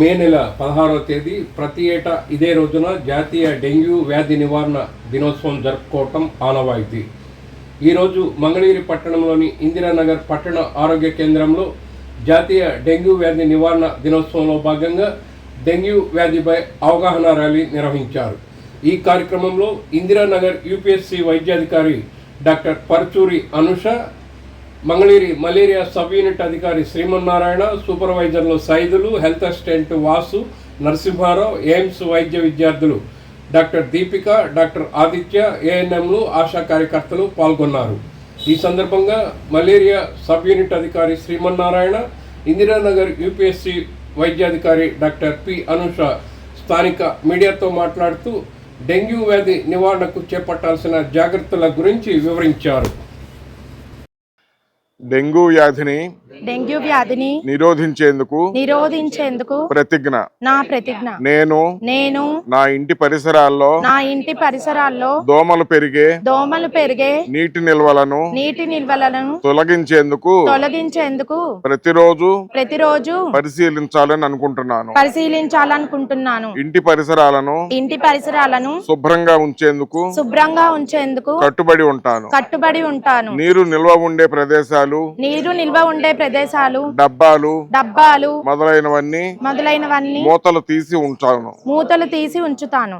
మే నెల పదహారవ తేదీ ప్రతి ఏటా ఇదే రోజున జాతీయ డెంగ్యూ వ్యాధి నివారణ దినోత్సవం జరుపుకోవటం ఆనవాయితీ. ఈరోజు మంగళగిరి పట్టణంలోని ఇందిరానగర్ పట్టణ ఆరోగ్య కేంద్రంలో జాతీయ డెంగ్యూ వ్యాధి నివారణ దినోత్సవంలో భాగంగా డెంగ్యూ వ్యాధిపై అవగాహన ర్యాలీ నిర్వహించారు. ఈ కార్యక్రమంలో ఇందిరానగర్ యూపీఎస్సీ వైద్యాధికారి doctor Parchuri Anusha Mangalagiri malaria sub unit అధికారి Srimannarayana సూపర్వైజర్లు Saidulu health assistant Vasu Narasimha Rao AIIMS వైద్య విద్యార్థులు. డాక్టర్ దీపిక డాక్టర్ ఆదిత్య ఏఎన్ఎంలు ఆశా కార్యకర్తలు పాల్గొన్నారు. ఈ సందర్భంగా మలేరియా సబ్ యూనిట్ అధికారి శ్రీమన్నారాయణ ఇందిరానగర్ యూపీఎస్సీ వైద్యాధికారి డాక్టర్ పి అనుష స్థానిక మీడియాతో మాట్లాడుతూ డెంగ్యూ వ్యాధి నివారణకు చేపట్టాల్సిన జాగ్రత్తల గురించి వివరించారు. డెంగ్యూ వ్యాధిని డెంగ్యూ వ్యాధిని నిరోధించేందుకు నిరోధించేందుకు ప్రతిజ్ఞ. నా ప్రతిజ్ఞ. నేను నేను నా ఇంటి పరిసరాల్లో నా ఇంటి పరిసరాల్లో దోమలు పెరిగే దోమలు పెరిగే నీటి నిల్వలను నీటి నిల్వలను తొలగించేందుకు తొలగించేందుకు ప్రతిరోజు ప్రతిరోజు పరిశీలించాలని అనుకుంటున్నాను. పరిశీలించాలనుకుంటున్నాను. ఇంటి పరిసరాలను ఇంటి పరిసరాలను శుభ్రంగా ఉంచేందుకు శుభ్రంగా ఉంచేందుకు కట్టుబడి ఉంటాను. కట్టుబడి ఉంటాను. నీరు నిల్వ ఉండే ప్రదేశాలు నీరు నిల్వ ఉండే ప్రదేశాలు డబ్బాలు డబ్బాలు మొదలైనవన్నీ మొదలైనవన్నీ మూతలు తీసి ఉంచాను. మూతలు తీసి ఉంచుతాను.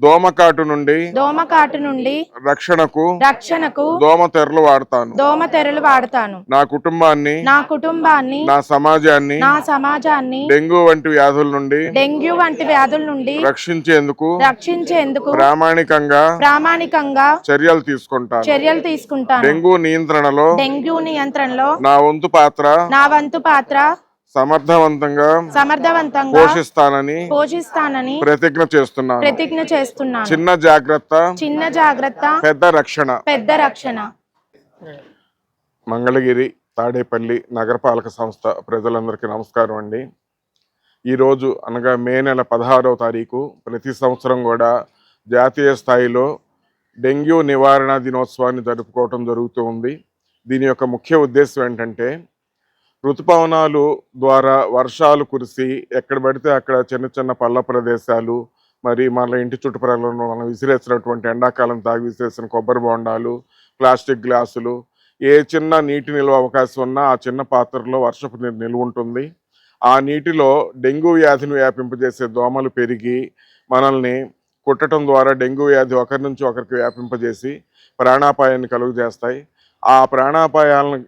దోమకాటు నుండి దోమకాటు నుండి రక్షణకు రక్షణకు దోమ తెరలు వాడతాను. దోమ తెరలు వాడతాను. నా కుటుంబాన్ని నా కుటుంబాన్ని నా సమాజాన్ని నా సమాజాన్ని డెంగ్యూ వంటి వ్యాధుల నుండి డెంగ్యూ వంటి వ్యాధుల నుండి రక్షించేందుకు రక్షించేందుకు ప్రామాణికంగా ప్రామాణికంగా చర్యలు తీసుకుంటాను. చర్యలు తీసుకుంటాను. డెంగ్యూ నియంత్రణలో డెంగ్యూ నియంత్రణలో నా వంతు పాత్ర నా వంతు పాత్ర సమర్థవంతంగా సమర్థవంతంగా పోషిస్తానని పోషిస్తానని ప్రతిజ్ఞ చేస్తున్నాను. ప్రతిజ్ఞ చేస్తున్నాను. చిన్న జాగ్రత్త చిన్న జాగ్రత్త పెద్ద రక్షణ. పెద్ద రక్షణ. మంగళగిరి తాడేపల్లి నగరపాలక సంస్థ ప్రజలందరికీ నమస్కారం అండి. ఈరోజు అనగా మే నెల పదహారవ తారీఖు ప్రతి సంవత్సరం కూడా జాతీయ స్థాయిలో డెంగ్యూ నివారణ దినోత్సవాన్ని జరుపుకోవటం జరుగుతూ ఉంది. దీని యొక్క ముఖ్య ఉద్దేశం ఏంటంటే ఋతుపవనాలు ద్వారా వర్షాలు కురిసి ఎక్కడ పడితే అక్కడ చిన్న చిన్న పల్ల ప్రదేశాలు మరి మన ఇంటి చుట్టుప్రక్కల మనం విసిరేసినటువంటి ఎండాకాలం తాగి విసిరేసిన కొబ్బరి బొండాలు ప్లాస్టిక్ గ్లాసులు ఏ చిన్న నీటి నిల్వ అవకాశం ఉన్నా ఆ చిన్న పాత్రలో వర్షపు నీరు నిల్వ ఉంటుంది ఆ నీటిలో డెంగ్యూ వ్యాధిని వ్యాపింపజేసే దోమలు పెరిగి మనల్ని కుట్టడం ద్వారా డెంగ్యూ వ్యాధి ఒకరి నుంచి ఒకరికి వ్యాపింపజేసి ప్రాణాపాయాన్ని కలుగజేస్తాయి. ఆ ప్రాణాపాయాలను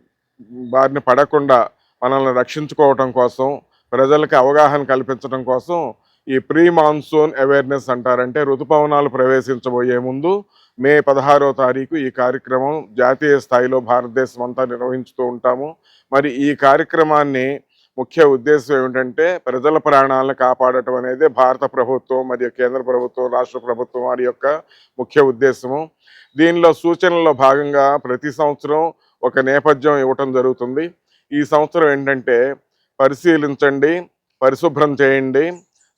బారిన పడకుండా మనల్ని రక్షించుకోవటం కోసం ప్రజలకు అవగాహన కల్పించడం కోసం ఈ ప్రీ మాన్సూన్ అవేర్నెస్ అంటారంటే ఋతుపవనాలు ప్రవేశించబోయే ముందు మే పదహారో తారీఖు ఈ కార్యక్రమం జాతీయ స్థాయిలో భారతదేశం అంతా నిర్వహించుతూ ఉంటాము. మరి ఈ కార్యక్రమాన్ని ముఖ్య ఉద్దేశం ఏమిటంటే ప్రజల ప్రాణాలను కాపాడటం అనేది భారత ప్రభుత్వం మరియు కేంద్ర ప్రభుత్వం రాష్ట్ర ప్రభుత్వం వారి యొక్క ముఖ్య ఉద్దేశము. దీనిలో సూచనలో భాగంగా ప్రతి సంవత్సరం ఒక నేపథ్యం ఇవ్వటం జరుగుతుంది. ఈ సంవత్సరం ఏంటంటే పరిశీలించండి పరిశుభ్రం చేయండి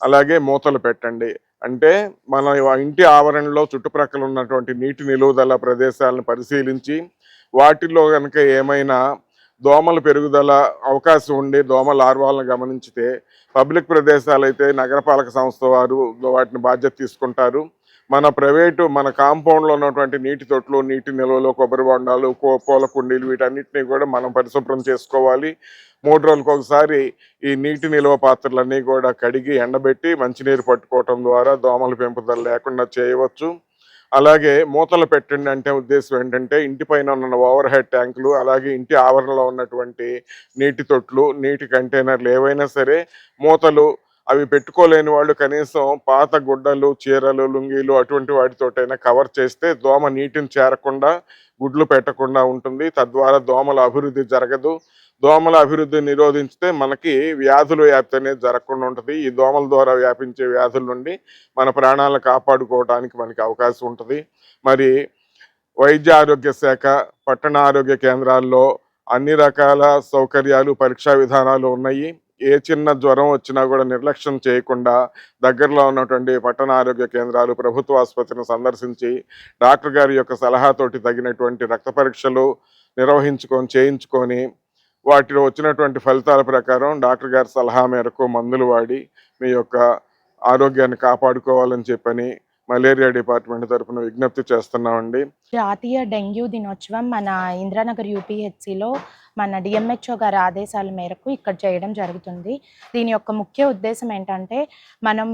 అలాగే మూతలు పెట్టండి. అంటే మన ఇంటి ఆవరణలో చుట్టుప్రక్కల ఉన్నటువంటి నీటి నిలువదల ప్రదేశాలను పరిశీలించి వాటిలో కనుక ఏమైనా దోమల పెరుగుదల అవకాశం ఉండి దోమ లార్వాలను గమనించితే పబ్లిక్ ప్రదేశాలు అయితే నగరపాలక సంస్థ వారు వాటిని బాధ్యత తీసుకుంటారు. మన ప్రైవేటు మన కాంపౌండ్లో ఉన్నటువంటి నీటి తొట్లు నీటి నిల్వలు కొబ్బరి బొండాలు పూల కుండీలు వీటన్నిటిని కూడా మనం పరిశుభ్రం చేసుకోవాలి. మూడు రోజులకు ఒకసారి ఈ నీటి నిల్వ పాత్రలన్నీ కూడా కడిగి ఎండబెట్టి మంచినీరు పట్టుకోవటం ద్వారా దోమల పెంపుదల లేకుండా చేయవచ్చు. అలాగే మూతలు పెట్టండి అంటే ఉద్దేశం ఏంటంటే ఇంటి పైన ఉన్న ఓవర్ హెడ్ ట్యాంకులు అలాగే ఇంటి ఆవరణలో ఉన్నటువంటి నీటి తొట్లు నీటి కంటైనర్లు ఏవైనా సరే మూతలు అవి పెట్టుకోలేని వాళ్ళు కనీసం పాత గుడ్డలు చీరలు లుంగీలు అటువంటి వాటితోటైనా కవర్ చేస్తే దోమ నీటిని చేరకుండా గుడ్లు పెట్టకుండా ఉంటుంది. తద్వారా దోమల అభివృద్ధి జరగదు. దోమల అభివృద్ధి నిరోధించితే మనకి వ్యాధుల వ్యాప్తి అనేది జరగకుండా ఉంటుంది. ఈ దోమల ద్వారా వ్యాపించే వ్యాధుల నుండి మన ప్రాణాలను కాపాడుకోవడానికి మనకి అవకాశం ఉంటుంది. మరి వైద్య ఆరోగ్య శాఖ పట్టణ ఆరోగ్య కేంద్రాల్లో అన్ని రకాల సౌకర్యాలు పరీక్షా విధానాలు ఉన్నాయి. ఏ చిన్న జ్వరం వచ్చినా కూడా నిర్లక్ష్యం చేయకుండా దగ్గరలో ఉన్నటువంటి పట్టణ ఆరోగ్య కేంద్రాలు ప్రభుత్వ ఆసుపత్రిని సందర్శించి డాక్టర్ గారి యొక్క సలహాతోటి తగినటువంటి రక్త పరీక్షలు నిర్వహించుకొని చేయించుకొని వాటిలో వచ్చినటువంటి ఫలితాల ప్రకారం డాక్టర్ గారి సలహా మేరకు మందులు వాడి మీ యొక్క ఆరోగ్యాన్ని కాపాడుకోవాలని చెప్పని మలేరియా డిపార్ట్మెంట్ తరఫున విజ్ఞప్తి చేస్తున్నామండి. జాతీయ డెంగ్యూ దినోత్సవం మన ఇంద్రానగర్ యూపీహెచ్సిలో మన డిఎంహెచ్ఓ గారి ఆదేశాల మేరకు ఇక్కడ చేయడం జరుగుతుంది. దీని యొక్క ముఖ్య ఉద్దేశం ఏంటంటే మనం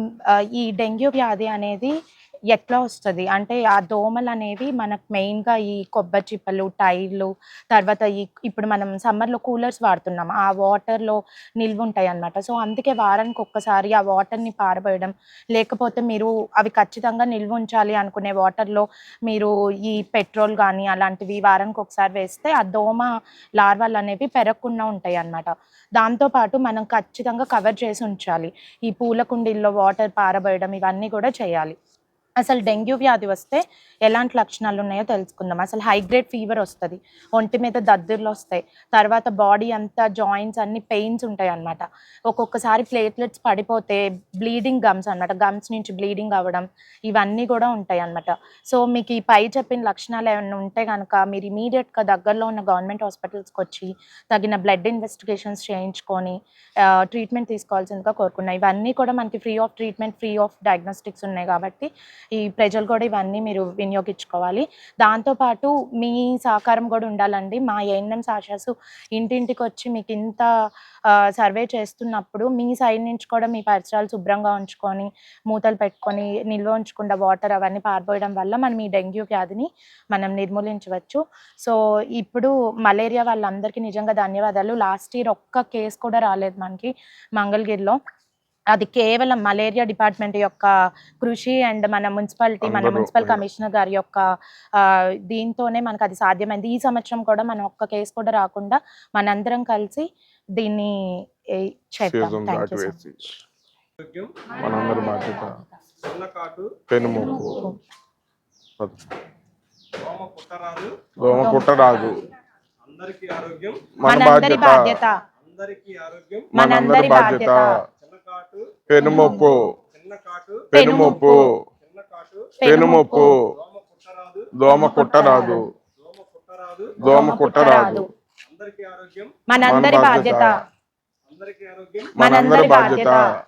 ఈ డెంగ్యూ వ్యాధి అనేది ఎట్లా వస్తుంది? అంటే ఆ దోమలు అనేవి మనకు మెయిన్గా ఈ కొబ్బరి చిప్పలు టైర్లు తర్వాత ఈ ఇప్పుడు మనం సమ్మర్లో కూలర్స్ వాడుతున్నాం. ఆ వాటర్లో నిల్వ ఉంటాయి అన్నమాట సో అందుకే వారానికి ఒక్కసారి ఆ వాటర్ని పారబోయడం లేకపోతే మీరు అవి ఖచ్చితంగా నిల్వ ఉంచాలి అనుకునే వాటర్లో మీరు ఈ పెట్రోల్ కానీ అలాంటివి వారానికి ఒకసారి వేస్తే ఆ దోమ లార్వాలు అనేవి పెరగకుండా ఉంటాయి అన్నమాట దాంతోపాటు మనం ఖచ్చితంగా కవర్ చేసి ఉంచాలి. ఈ పూల కుండీల్లో వాటర్ పారబోయడం ఇవన్నీ కూడా చేయాలి. అసలు డెంగ్యూ వ్యాధి వస్తే ఎలాంటి లక్షణాలు ఉన్నాయో తెలుసుకుందాం. అసలు హై గ్రేడ్ ఫీవర్ వస్తుంది ఒంటి మీద దద్దుర్లు వస్తాయి తర్వాత బాడీ అంతా జాయింట్స్ అన్ని పెయిన్స్ ఉంటాయి అన్నమాట ఒక్కొక్కసారి ప్లేట్లెట్స్ పడిపోతే బ్లీడింగ్ గమ్స్ అన్నమాట గమ్స్ నుంచి బ్లీడింగ్ అవ్వడం ఇవన్నీ కూడా ఉంటాయి అనమాట సో మీకు ఈ పై చెప్పిన లక్షణాలు ఏమైనా ఉంటే కనుక మీరు ఇమీడియట్గా దగ్గరలో ఉన్న గవర్నమెంట్ హాస్పిటల్స్కి వచ్చి తగిన బ్లడ్ ఇన్వెస్టిగేషన్స్ చేయించుకొని ట్రీట్మెంట్ తీసుకోవాల్సిందిగా కోరుకున్నాయి ఇవన్నీ కూడా మనకి free of treatment free of diagnostics ఉన్నాయి కాబట్టి ఈ ప్రజలు కూడా ఇవన్నీ మీరు వినియోగించుకోవాలి. దాంతోపాటు మీ సహకారం కూడా ఉండాలండి. మా ఎన్ఎం సాషాసు ఇంటింటికి వచ్చి మీకు ఇంత సర్వే చేస్తున్నప్పుడు మీ సైడ్ నుంచి కూడా మీ పరిసరాలు శుభ్రంగా ఉంచుకొని మూతలు పెట్టుకొని నిల్వ ఉంచకుండా వాటర్ అవన్నీ పారిపోయడం వల్ల మనం ఈ డెంగ్యూ వ్యాధిని మనం నిర్మూలించవచ్చు. సో ఇప్పుడు మలేరియా వాళ్ళందరికీ నిజంగా ధన్యవాదాలు. లాస్ట్ ఇయర్ ఒక్క కేసు కూడా రాలేదు మనకి మంగళగిరిలో. అది కేవలం మలేరియా డిపార్ట్మెంట్ యొక్క కృషి అండ్ మన మున్సిపాలిటీ మన మున్సిపల్. కమిషనర్ గారి యొక్క దీంతోనే మనకు అది సాధ్యమైంది. ఈ సంవత్సరం కూడా మనం ఒక్క కేసు కూడా రాకుండా మనందరం కలిసి దీన్ని చేద్దాం. మనందరి బాధ్యత. దోమ కుట్టరాదు మనందరి బాధ్యత. బాధ్యత. అందరికీ ఆరోగ్యం. మనందరి బాధ్యత. పెనుముప్పు. పెనుముప్పు. పెనుముప్పు. దోమ కుట్టరాదు. దోమ కుట్టరాదు. అందరికీ ఆరోగ్యం. మనందరి మన బాధ్యత. బాధ్యత. అందరికీ ఆరోగ్యం. మనందరి బాధ్యత.